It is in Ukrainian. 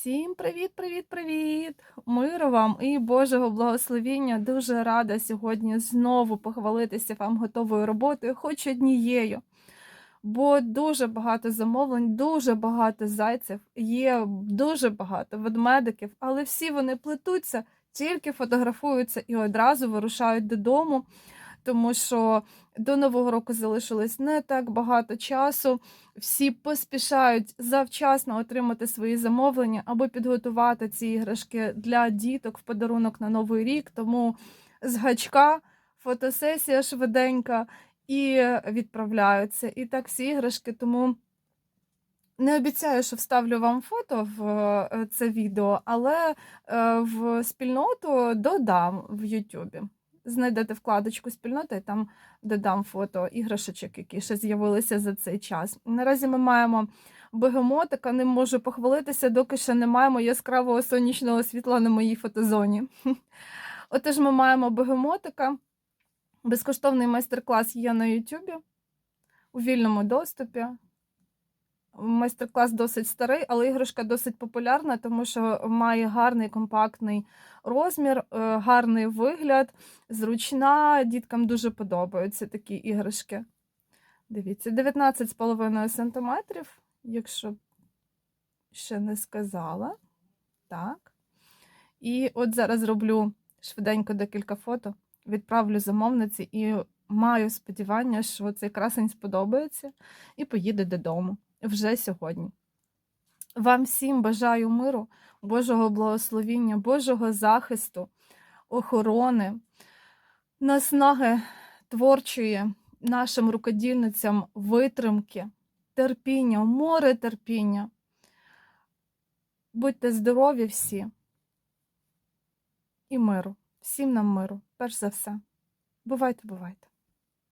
Всім привіт, привіт, привіт! Миру вам і Божого благословіння. Дуже рада сьогодні знову похвалитися вам готовою роботою, хоч однією. Бо дуже багато замовлень, дуже багато зайців, є дуже багато ведмедиків, але всі вони плетуться, тільки фотографуються і одразу вирушають додому, тому що до Нового року залишилось не так багато часу. Всі поспішають завчасно отримати свої замовлення або підготувати ці іграшки для діток в подарунок на Новий рік. Тому з гачка фотосесія швиденька і відправляються. І так всі іграшки. Тому не обіцяю, що вставлю вам фото в е, це відео, але е, в спільноту додам в Ютубі. Знайдете вкладочку спільноти, там додам фото іграшечок, які ще з'явилися за цей час. Наразі ми маємо бегемотика, ним можу похвалитися, доки ще не маємо яскравого сонячного світла на моїй фотозоні. Отож, ми маємо бегемотика. Безкоштовний майстер-клас є на Ютубі у вільному доступі. Майстер-клас досить старий, але іграшка досить популярна, тому що має гарний компактний розмір, е, гарний вигляд, зручна. Діткам дуже подобаються такі іграшки. Дивіться, 19,5 см, якщо ще не сказала. Так. І от зараз роблю швиденько декілька фото, відправлю замовниці і маю сподівання, що цей красень сподобається і поїде додому вже сьогодні. Вам всім бажаю миру, Божого благословіння, Божого захисту, охорони, наснаги творчої нашим рукодільницям витримки, терпіння, море терпіння. Будьте здорові всі і миру. Всім нам миру, перш за все. Бувайте, бувайте.